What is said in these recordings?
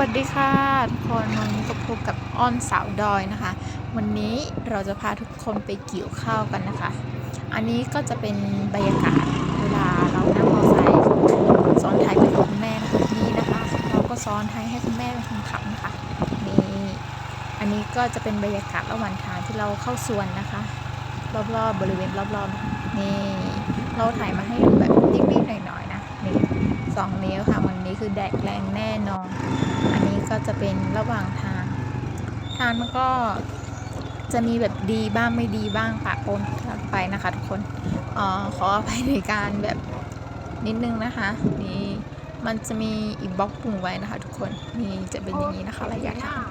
วัสดีค่ะทุกคนวันนี้ก็พบกับอ้อนสาวดอยนะคะ วันนี้เราจะพาทุกคนไปเกี่ยวข้าวกันนะคะ อันนี้ก็จะเป็นบรรยากาศเวลาเรานั่งมอเตอร์ไซค์ซ้อนท้ายไปกับคุณแม่นะคะนี่นะคะเราก็ซ้อนท้ายให้คุณแม่เป็นคนขับนะคะนี่อันนี้ก็จะเป็นบรรยากาศระหว่างทางที่เราเข้าสวนนะคะ รอบๆบริเวณรอบๆนี่เราถ่ายมาให้ดูแบบนิดๆหน่อยๆนะนี่ สองนิ้วค่ะวันนี้คือแดดแรงแน่นอน อันนี้ก็จะเป็นระหว่างทาง ทางมันก็จะมีแบบดีบ้างไม่ดีบ้างปะปนกันไปนะคะทุกคนออขออภัยในการแบบนิดนึงนะคะนี่มันจะมีอีกบล็อกปุ่งไว้นะคะ ทุกคนนี่จะเป็นอย่างนี้นะคะระยะทาง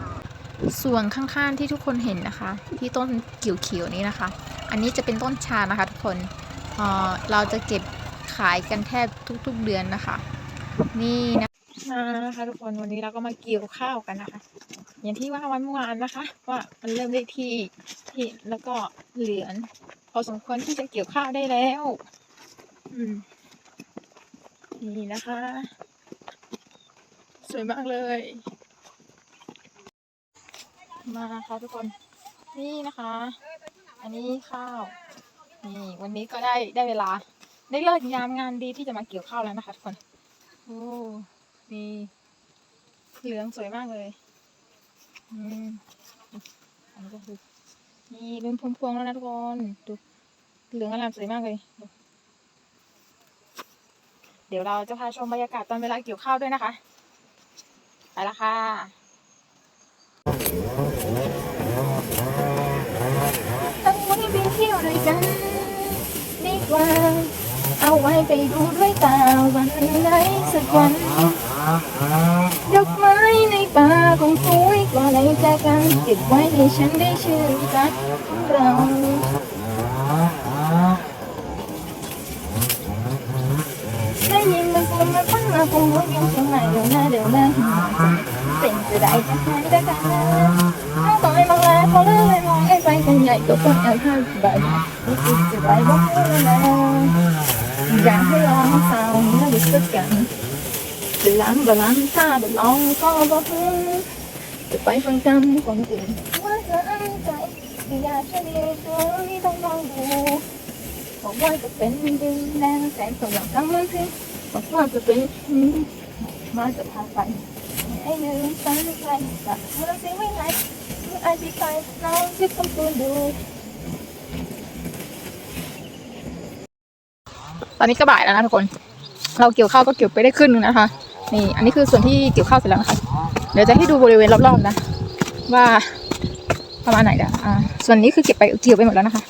ส่วนข้างๆที่ทุกคนเห็นนะคะ ที่ต้นเขียวๆนี้นะคะ อันนี้จะเป็นต้นชานะคะ ทุกคนเเราจะเก็บขายกันแทบทุกๆเดือนนะคะ นี่นะมานะคะทุกคนวันนี้เราก็มาเกี่ยวข้าวกันนะคะ อย่างที่ว่าวันเมื่อวานนะคะ ว่ามันเริ่มได้ที่ที่แล้วก็เหลือนพอสมควรที่จะเกี่ยวข้าวได้แล้ว อืมนี่นะคะ สวยมากเลย มาค่ะทุกคนนี่นะคะ อันนี้ข้าวนี่วันนี้ก็ได้ได้เวลา ได้เลิกยามงานดีที่จะมาเกี่ยวข้าวแล้วนะคะทุกคน อ้นี่เหลืองสวยมากเลย อืมอันนี้ก็คือนี่เริ่มพวงพวงๆแล้วนะทุกคนดูเหลืองอลามสวยมากเลย เดี๋ยวเราจะพาชมบรรยากาศตอนเวลาเกี่ยวข้าวด้วยนะคะ ไปละค่ะตั้งไว้ไปเที่ยวด้วยกันดีกว่า เอาไว้ไปดูด้วยตาวันไหนสักวันดอกไม้ในป่าคงสวยกว่าในแจกันเก็บไว้ให้ฉันได้ชื่นใจเราได้ยินมันคงมาปั้นมาคงรู้ยังสมัยเดี๋ยวหน้าเดี๋ยวหน้าเป็นจะได้จะหายได้กันนะถ้าต่อยบางลาพอเลิกเลยมองไอ้ไปกันใหญ่ก็ต้องเอาห้าใบรู้สึกจะไปบอกแล้วนะอยากให้ลองสาวน่ารู้สึกกันจะล้างบาล้างถ้าไปลอ งก็บอกจะไปฟังคำคนอื่นว่าจะอ้างใจอยากจะเรียนตัวต้องลองดูบอกว่าจะเป็นดินแดนแสนสว่างทั้งมันสิบอกว่าจะเป็นมาจะพาไปไอ้เนื้อสันใจแต่เมื่อสิ่งไม่ไหนเมื่ออธิบายเราจะต้องตัวดู ตอนนี้ก็บ่ายแล้วนะทุกคน เราเกี่ยวข้าวก็เกี่ยวไปได้ครึ่งนึงนะคะ นี่ อันนี้คือส่วนที่เกี่ยวข้าวเสร็จแล้วนะคะ เดี๋ยวจะให้ดูบริเวณรอบๆนะ ว่าประมาณไหนนะอ่า ส่วนนี้คือเก็บไปเกี่ยวไปหมดแล้วนะคะ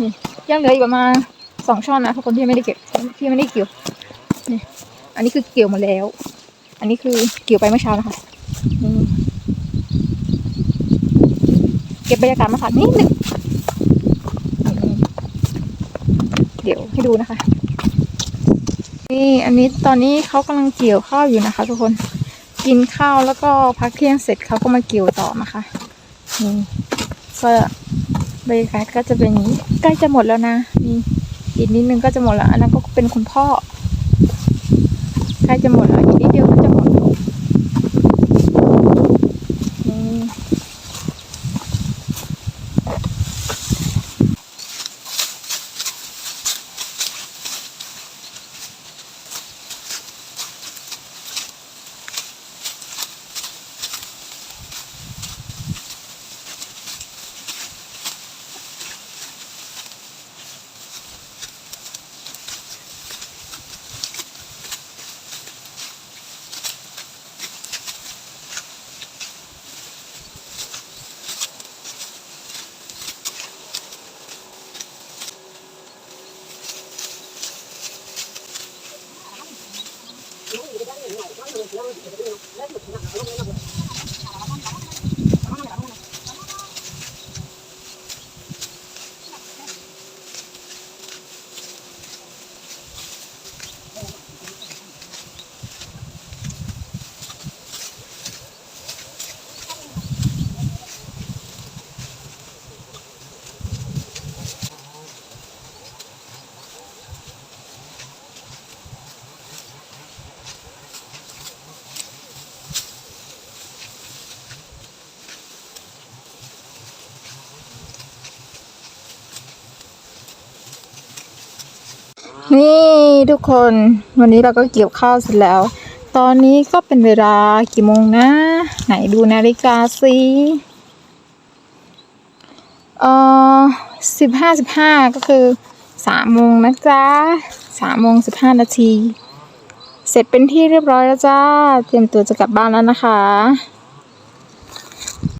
นี่ยังเหลืออีกประมาณสองช่อนนะทุกคนที่ไม่ได้เก็บที่ไม่ได้เกี่ยว นี่ อันนี้คือเกี่ยวหมดแล้ว อันนี้คือเกี่ยวไปเมื่อเช้านะคะ เก็บบรรยากาศมาฝากนิดหนึ่งนี่ เดี๋ยวให้ดูนะคะ นี่อันนี้ตอนนี้เขากำลังเกี่ยวข้าวอยู่นะคะ ทุกคนกินข้าวแล้วก็พักเที่ยงเสร็จเขาก็มาเกี่ยวต่อนะคะนี่ก็บรรยากาศก็จะเป็นอย่างนี้ใกล้จะหมดแล้วนะนี่อีกนิดนึงก็จะหมดแล้ว อันนั้นก็เป็นคุณพ่อใกล้จะหมดแล้วอีกนิดเดียว 这个对应啊，应该是有钱的。 นี่ทุกคนวันนี้เราก็เกี่ยวข้าวเสร็จแล้ว ตอนนี้ก็เป็นเวลากี่โมงนะ ไหนดูนาฬิกาสิเอ่อสิบห้าสิบห้าก็คือสามโมงนะจ๊ะสามโมงสิบห้านาที เสร็จเป็นที่เรียบร้อยแล้วจ้า เตรียมตัวจะกลับบ้านแล้วนะคะ